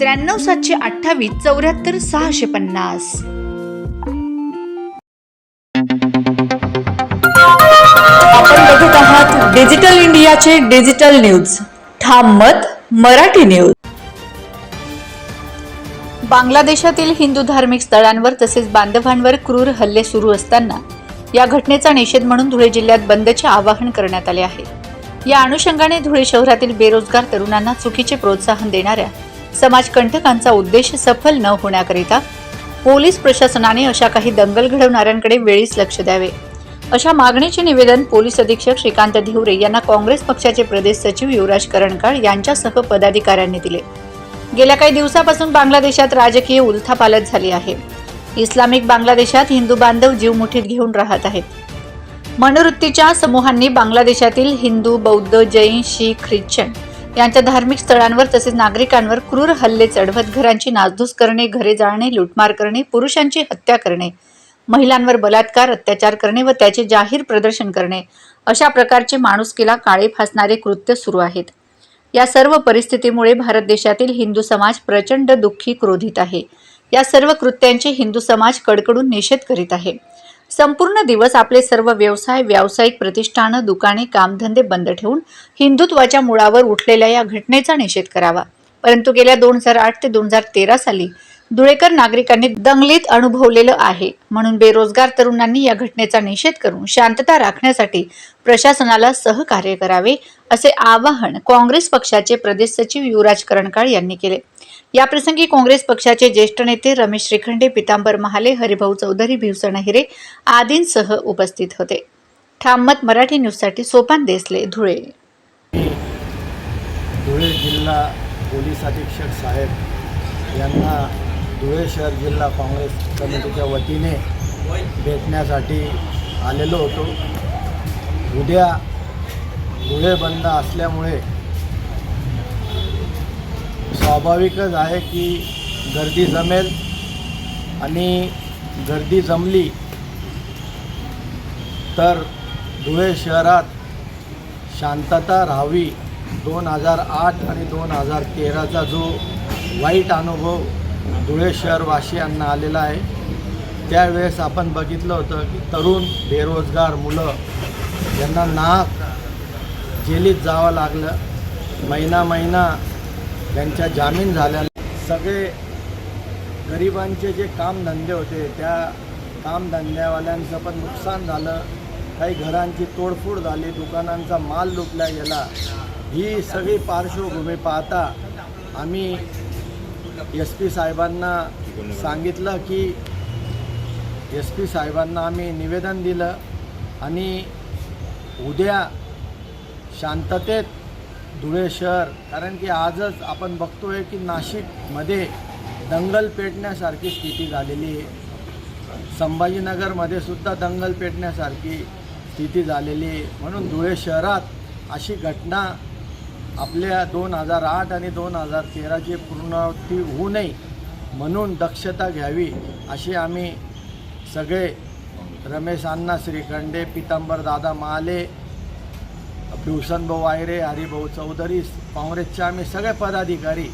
त्र्याण्णव सातशे अठ्ठावीस चौऱ्याहत्तर सहाशे पन्नास. आपण बघत आहात डिजिटल इंडियाचे डिजिटल न्यूज. ठाम मत मराठी न्यूज. बांगलादेशातील हिंदू धार्मिक स्थळांवर तसेच बांधवांवर क्रूर हल्ले सुरू असताना या घटनेचा निषेध म्हणून धुळे जिल्ह्यात बंदचे आवाहन करण्यात आले आहे. या अनुषंगाने धुळे शहरातील बेरोजगार तरुणांना चुकीचे प्रोत्साहन देणाऱ्या समाजकंटकांचा उद्देश सफल न होण्याकरिता पोलीस प्रशासनाने अशा काही दंगल घडवणाऱ्यांकडे वेळीच लक्ष द्यावे. अशा मागणीचे निवेदन पोलीस अधीक्षक श्रीकांत धिवरे यांना काँग्रेस पक्षाचे प्रदेश सचिव युवराज करणकाळ यांच्यासह पदाधिकाऱ्यांनी दिले. गेल्या काही दिवसापासून बांगलादेशात राजकीय उलथापालट झाली आहे. इस्लामिक बांगलादेशात हिंदू बांधव जीव मुठीत घेऊन राहत आहेत. मनोवृत्तीच्या समूहांनी बांगलादेशातील हिंदू बौद्ध जैन शीख ख्रिश्चन यांच्या धार्मिक स्थळांवर तसेच नागरिकांवर क्रूर हल्ले चढवत घरांची नासधूस करणे घरे जाळणे लुटमार करणे पुरुषांची हत्या करणे महिलांवर बलात्कार अत्याचार करणे व त्याचे जाहीर प्रदर्शन करणे अशा प्रकारचे माणुसकीला काळे फासणारे कृत्य सुरू आहेत. या सर्व परिस्थितीमुळे भारत देशातील हिंदू समाज प्रचंड दुःखी क्रोधित आहे. या सर्व कृत्यांचे हिंदू समाज कडकडून निषेध करीत आहे. संपूर्ण दिवस आपले सर्व व्यवसाय व्यावसायिक प्रतिष्ठानं दुकाने कामधंदे बंद ठेवून हिंदुत्वाच्या मुळावर उठलेल्या या घटनेचा निषेध करावा. परंतु गेल्या दोन हजार आठ ते दोन हजार तेरा साली धुळेकर नागरिकांनी दंगलीत अनुभवलेलं आहे. म्हणून बेरोजगार तरुणांनी या घटनेचा निषेध करून शांतता राखण्यासाठी प्रशासनाला सहकार्य करावे असे आवाहन काँग्रेस पक्षाचे प्रदेश सचिव युवराज करणकाळ यांनी केले. याप्रसंगी काँग्रेस पक्षाचे ज्येष्ठ नेते रमेश श्रीखंडे पितांबर महाले हरिभाऊ चौधरी भिवसण हिरे आदींसह उपस्थित होते. ठाममत मराठी न्यूजसाठी सोपान देसले धुळे. धुळे जिल्हा पोलीस अधीक्षक साहेब यांना धुळे शहर जिल्हा काँग्रेस कमिटीच्या वतीने भेटण्यासाठी आलेलो होतो. उद्या धुळे बंद असल्यामुळे स्वाभाविकच आहे की गर्दी जमेल आणि गर्दी जमली तर धुळे शहरात शांतता राहावी. दोन हजार आठ आणि दोन हजार तेराचा जो वाईट अनुभव धुळे शहरवासियांना आलेला आहे. त्यावेळेस आपण बघितलं होतं की तरुण बेरोजगार मुलं यांना नाक जेलीत जावं लागलं. महिना महिना त्यांच्या जामीन झाल्या. सगळे गरिबांचे जे कामधंदे होते त्या कामधंद्यावाल्यांचं पण नुकसान झालं. काही घरांची तोडफोड झाली दुकानांचा माल लुटला गेला. ही सगळी पार्श्वभूमी पाहता आम्ही एस पी साहेबांना सांगितलं की एस पी साहेबांना आम्ही निवेदन दिलं आणि उद्या शांततेत धुळे शहर कारण की आजच आपण बघतोय की नाशिकमध्ये दंगल पेटण्यासारखी स्थिती झालेली आहे. संभाजीनगरमध्ये सुद्धा दंगल पेटण्यासारखी स्थिती झालेली आहे. म्हणून धुळे शहरात अशी घटना आपल्या दोन हजार आठ आणि दोन हजार तेराची पूर्णावृत्ती होऊ नये म्हणून दक्षता घ्यावी अशी आम्ही सगळे रमेश अण्णा श्रीखंडे पितांबर दादा माले भूषणभाऊ वायरे हरिभाऊ चौधरी काँग्रेसचे आम्ही सगळे पदाधिकारी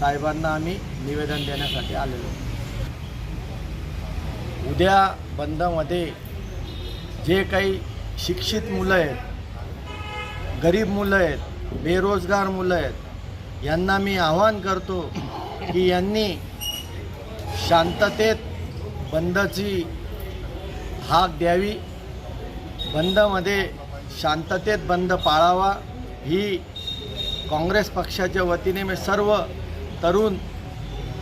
साहेबांना आम्ही निवेदन देण्यासाठी आलेलो. उद्या बंदमध्ये जे काही शिक्षित मुलं आहेत गरीब मुलं आहेत बेरोजगार मुलं आहेत. यांना मी आवाहन करतो की यांनी शांततेत बंदची हाक द्यावी. बंदमध्ये शांततेत बंद पाळावा. ही काँग्रेस पक्षाच्या वतीने मी सर्व तरुण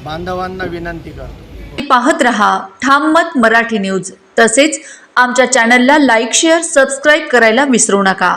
बांधवांना विनंती करतो. पाहत रहा ठाम मत मराठी न्यूज. तसेच आमच्या चॅनलला लाईक शेअर सबस्क्राईब करायला विसरू नका.